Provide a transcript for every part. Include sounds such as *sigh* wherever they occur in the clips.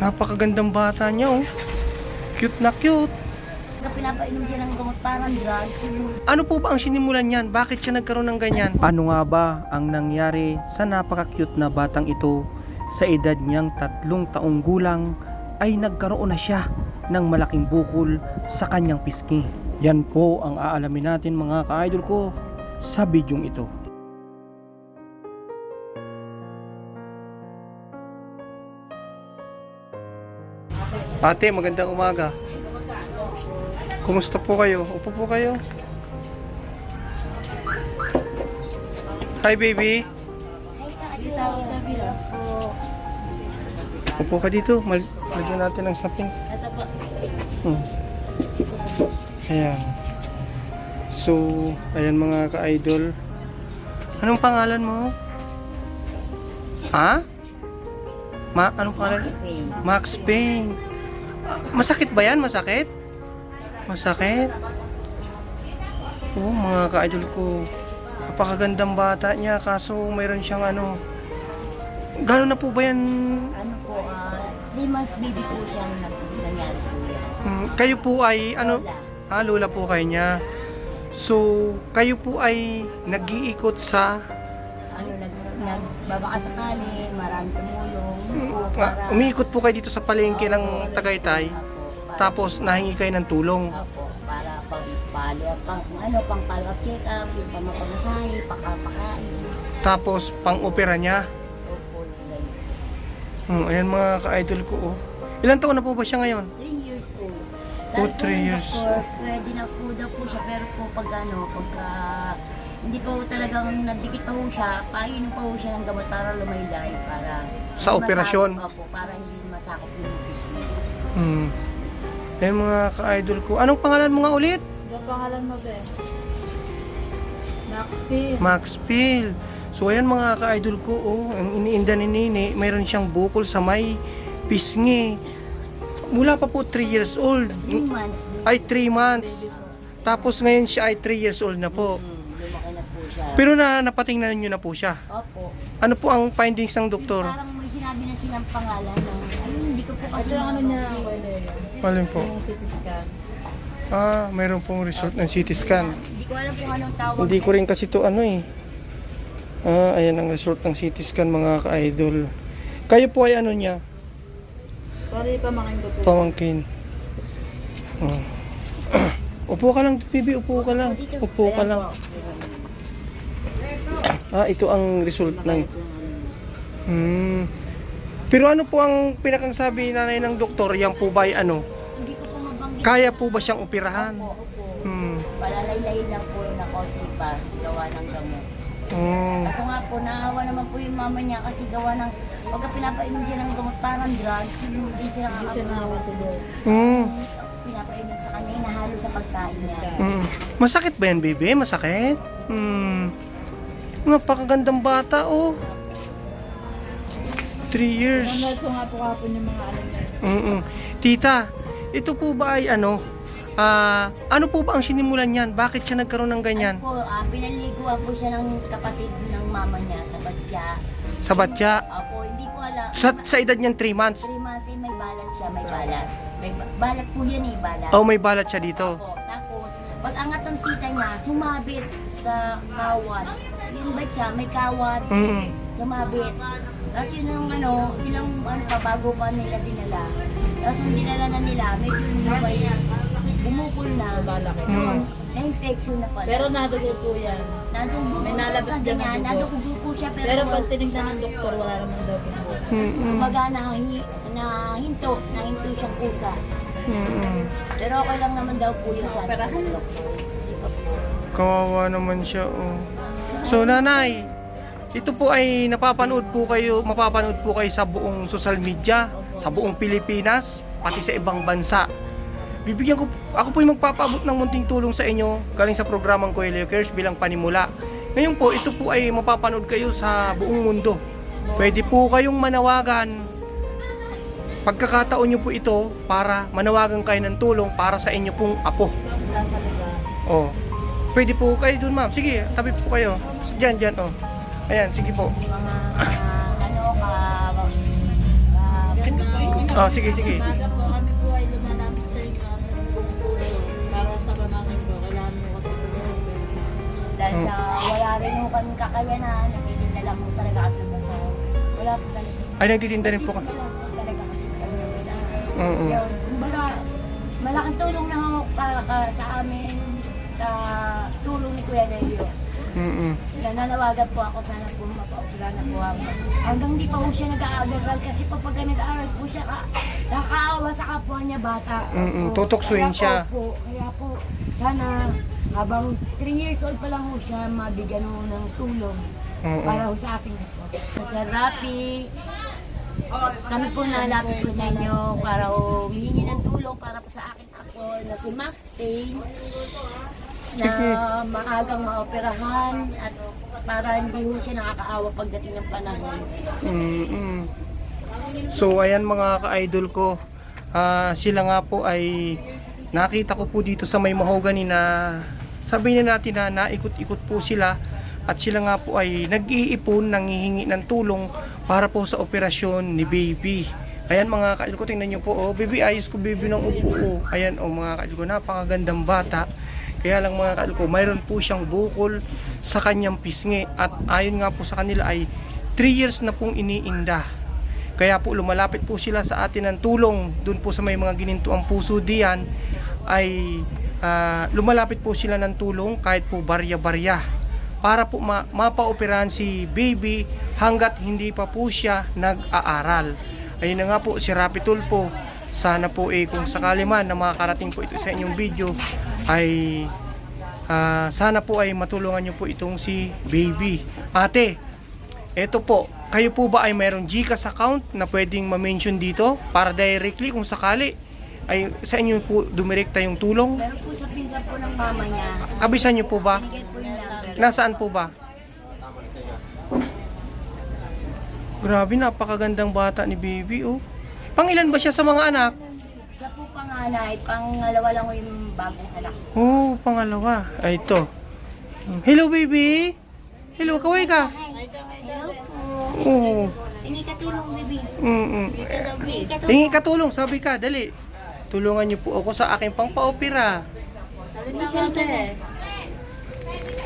Napakagandang bata niya oh. Cute na cute. Pinapainom siya ng gamot parang drugs, Ano po ba ang sinimulan niyan? Bakit siya nagkaroon ng ganyan? Ano nga ba ang nangyari sa napaka-cute na batang ito sa edad niyang tatlong taong gulang ay nagkaroon na siya ng malaking bukol sa kanyang pisngi. Yan po ang aalamin natin mga ka-idol ko sa bidyong ito. Ate, magandang umaga. Kumusta po kayo? Upo po kayo. Hi baby. Upo ka dito. Mal Lagyan natin ng sapin. Hmm. Ayan. So, ayan mga ka-idol. Anong pangalan mo? Ha? Ma anong pangalan? Spain. Max Payne. Masakit ba yan? Masakit? Masakit? Oo, mga ka-idol ko. Napakagandang bata niya kaso mayroon siyang ano. Gano'n na po ba yan? Ano po, ah, 3 months baby po siya nag- nangyari po yan. Hmm, kayo po ay ano? Lola. Ah, lola po kayo niya. So, kayo po ay nag-iikot sa Ano, nag, nagbabaka sakali, marami. Po, Ah, umiikot po kayo dito sa palengke ng Tagaytay. Tapos nahingi kayo ng tulong. Opo, para pang palo, pang ano, pang follow-up check-up, yung pamapamasahe, pakapakain. Tapos pang-opera niya. Opo, ganyan. Hmm, ayan mga ka-idol ko oh. Ilan taon na po ba siya ngayon? 3 years old. Oh, po three years doktor, Pwede na po daw po siya, pero po pag ano, pagka hindi pa po talagang nagdikit pa po siya, painom pa po siya ng gamot para lumaylay, para Sa hindi operasyon? masakop pa po, para hindi masakop yung pisngi. Hmm. Ayan mga ka-idol ko. Anong pangalan mo nga ulit? Ano pangalan mo, be? Max P. Max Phil. So ayan mga ka-idol ko, oh, ang iniinda ni Nini, mayroon siyang bukol sa may pisngi. Mula pa po 3 years old. 3 months. Ay 3 months. Tapos ngayon siya ay 3 years old na po. Hmm, po siya. Pero na napatingnan niyo na po siya. Opo. Ano po ang findings ng doktor? Parang may sinabi na silang pangalan ng, ayun, hindi ko po kasi Ito yung ano niya, mabanggi. Kuya Leo. Alin po? Yung CT scan. Ah, mayroon pong result ng CT scan. Hindi ko alam kung anong tawag. Hindi ko rin kasi to ano eh. Ah, ayan ang result ng CT scan mga ka-idol. Kayo po ay ano niya? Pari pamangkin ko po. Pamangkin. Oh. *clears throat* upo ka lang, Bibi. Upo ka lang. Upo ka Ayan lang. po. Ah, ito ang result ng... Hmm. Pero ano po ang pinakang sabi nanay ng doktor? Yan po ba ay ano? Hindi ko po mabanggit. Kaya po ba siyang operahan? Opo, opo. Hmm. Palalaylay lang po na konti pa, gawa ng gamot. Oh. Kaso nga po, naawa naman po yung mama niya kasi gawa ng, pagka pinapainom siya ng gamot parang drugs, hindi siya Hindi siya nakakagawa. nakakatuloy. Hmm. Pinapainom sa kanya, inahalo sa pagkain niya. Mm. Masakit ba yan, baby? Masakit? Hmm. Napakagandang bata, oh. 3 years. Ko nga po kapon yung mga alam niya. Mm Tita, ito po ba ay ano? Ah, ano po ba ang sinimulan niyan? Bakit siya nagkaroon ng ganyan? Po, ah, pinaliguan po siya ng kapatid ng mama niya sa badya. Sa batya? Opo, hindi ko alam. Sa, sa edad niyan 3 months? 3 months eh, may balat siya, may balat. May ba- balat po yan eh, balat. Oh, may balat siya dito. Opo, tapos, pag angat ng tita niya, sumabit sa kawad. Yung ba siya, may kawad, Mm sumabit. Tapos yun ang ano, ilang ano pa, bago pa nila dinala. Tapos nung dinala na nila, medyo lumabay, bumukol na. Malaki. Mm. Na-infection na pala. Pero nadugo po yan. Nadugo may po siya nalabas sa dyan na nadugo po siya pero, Pero pag tinignan ng doktor, wala naman daw po. mm kumaga na, na hinto, na hinto siyang kusa. mm Pero okay lang naman daw po yun sa akin. Kawawa naman siya, oh. So, nanay, ito po ay napapanood po kayo, mapapanood po kayo sa buong social media, sa buong Pilipinas, pati sa ibang bansa. Bibigyan ko, ako po yung magpapaabot ng munting tulong sa inyo galing sa programang Coelho Cares bilang panimula. Ngayon po, ito po ay mapapanood kayo sa buong mundo. Pwede po kayong manawagan. Pagkakataon nyo po ito para manawagan kayo ng tulong para sa inyo pong apo. Oh. Pwede po kayo dun, ma'am. Sige, tabi po kayo. Diyan, diyan, oh. Ayan, sige po. Mga ah, ano ka, Oh, sige, sige. Po, kami po ay lumalapit sa inyo ang buong puso. Para sa pamangkin po, kailangan mo kasi tulungan. Dahil sa wala rin ho kami kakayanan, nagtitinda lang ho talaga kami basaw. Wala po talaga. Ay, nagtitinda rin po ka. Po talaga kasi kami. Oo. Kumbaga, malaking tulong na ho ka- sa amin sa tulong ni Kuya Leo. Mm-mm. Nananawagan po ako sana po mapaupla na po ako. Hanggang di pa po siya nag-aaral kasi po pag nag-aaral po siya, ka, nakakaawa sa kapwa niya bata. Mm-mm, tutuksuin Kaya siya. Po, kaya po, sana habang 3 years old pa lang po siya, mabigyan ho ng tulong Oo. para sa akin po. Sa Rappi, kami po nalapit po sa inyo para humingi ng tulong para po sa akin ako na si Max Payne na maagang maoperahan at para hindi ho siya nakakaawa pagdating ng panahon. Mm-mm. So ayan mga ka-idol ko, ah, sila nga po ay nakita ko po dito sa may mahogany na sabihin na natin na naikot-ikot po sila at sila nga po ay nag-iipon, nangihingi ng tulong para po sa operasyon ni baby. Ayan mga ka-idol ko, tingnan nyo po, oh, baby ayos ko baby ng upo. Oh. Ayan oh mga ka-idol ko, napakagandang bata. Kaya lang mga ka-idol ko, mayroon po siyang bukol sa kanyang pisngi at ayon nga po sa kanila ay 3 years na pong iniinda. Kaya po lumalapit po sila sa atin ng tulong dun po sa may mga gininto ang puso diyan ay ah, lumalapit po sila ng tulong kahit po barya-barya para po ma- mapaoperahan si baby hanggat hindi pa po siya nag-aaral. Ayun na nga po si Rapi Tulpo. Sana po eh kung sakali man na makakarating po ito sa inyong video ay ah, sana po ay matulungan niyo po itong si baby. Ate, eto po, kayo po ba ay mayroong GCash account na pwedeng ma-mention dito para directly kung sakali ay sa inyo po dumirekta yung tulong? Pero po sa pinsan po ng mama niya, Abisan niyo po ba? po. Nasaan po ba? Grabe, napakagandang bata ni baby, oh. Pang ilan ba siya sa mga anak? Siya po panganay, pangalawa lang yung bagong anak. Oh, pangalawa. Ay, ito. Hello, baby. Hello, kaway ka. Hello po. Oo. Tingi ka tulong, baby. Ka tulong. Hingi ka tulong, sabi ka, dali. Tulungan niyo po ako sa aking pang-paopera.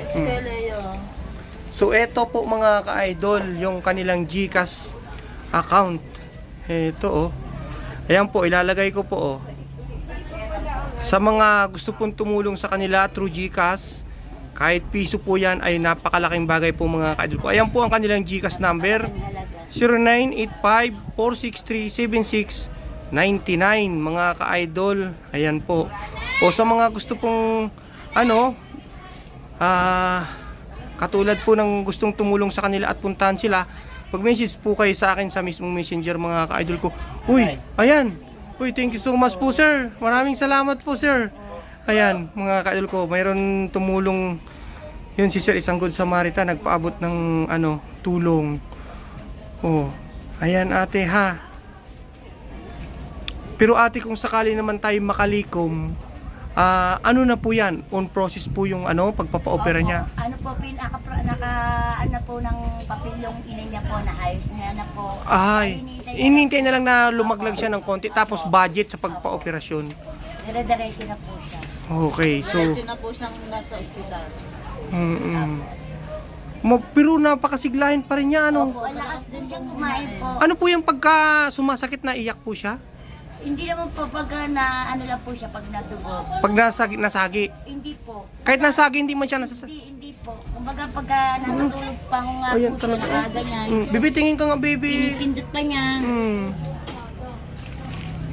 Esteleo. So eto po mga ka-idol, yung kanilang GCash account. Ito oh. Ayan po, ilalagay ko po oh. Sa mga gusto pong tumulong sa kanila through GCash, kahit piso po yan ay napakalaking bagay po mga ka-idol ko. Ayan po ang kanilang GCash number. Ang halaga. 0985-463-7699 mga ka-idol. Ayan po. O sa mga gusto pong ano, ah, katulad po ng gustong tumulong sa kanila at puntahan sila, pag-message po kayo sa akin sa mismong messenger mga ka-idol ko. Uy, ayan. Uy, thank you so much po sir. Maraming salamat po sir. Ayan, mga ka-idol ko, mayroon tumulong yun si Sir isang good Samaritan nagpaabot ng ano, tulong. Oh, ayan ate ha. Pero ate kung sakali naman tayo makalikom, ah, ano na po yan? On process po yung ano, pagpapa-opera Opo. niya. Ano po, pinaka, naka, ano po ng papel yung ina niya po na ayos niya na po. Ay, inintay na lang na lumaglag siya ng konti tapos budget sa pagpa-operasyon. Dire-diretso na po siya. Okay, so Diretso na po siyang nasa ospital. mm Ma- pero napakasiglahin pa rin niya ano. Opo, malakas din siyang kumain po. Ano po yung pagka sumasakit na iyak po siya? Hindi naman po pag na ano lang po siya pag natugo. Pag nasagi, nasagi. Hindi po. Kahit nasagi hindi man siya nasasagi. Hindi, hindi po. Kumbaga pagka natutulog pa ako nga Ayan po siya talaga. nakaganyan. Mm, tingin ka nga baby. Pinipindot pa niya. Mm.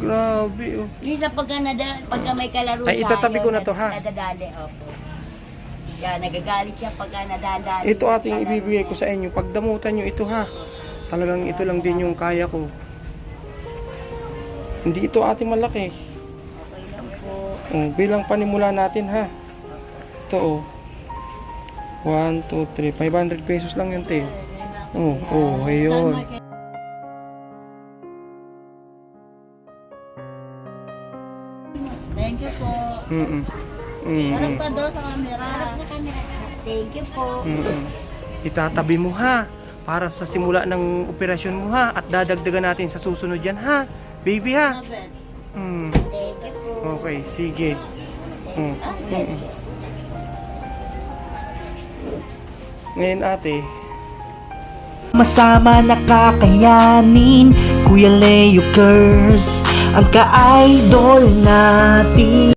Grabe oh. Minsan pagka, nada, pagka may kalaro Ay, siya, itatabi ko na to, ha? Nadadali, opo. Kaya nagagalit siya pagka nadadali. Ito ating ibibigay ko sa inyo. Pagdamutan nyo ito ha. Talagang ito lang din yung kaya ko. Hindi ito ating malaki. Okay lang po. Oh, bilang panimula natin ha. Ito oh. 1, 2, 3. 500 pesos lang yan te. Oh, oh, ayun. Thank you po. Mm-mm. Harap Mm-mm. ka doon sa camera. Sa camera. Thank you po. Mm-mm. Itatabi mo ha. Para sa simula ng operasyon mo ha. At dadagdagan natin sa susunod yan ha. Baby ha. Hmm. Okay, sige. Hmm. Mm-mm. Ngayon ate, Masama nakakayanin Kuya Leo Curse Ang ka-idol natin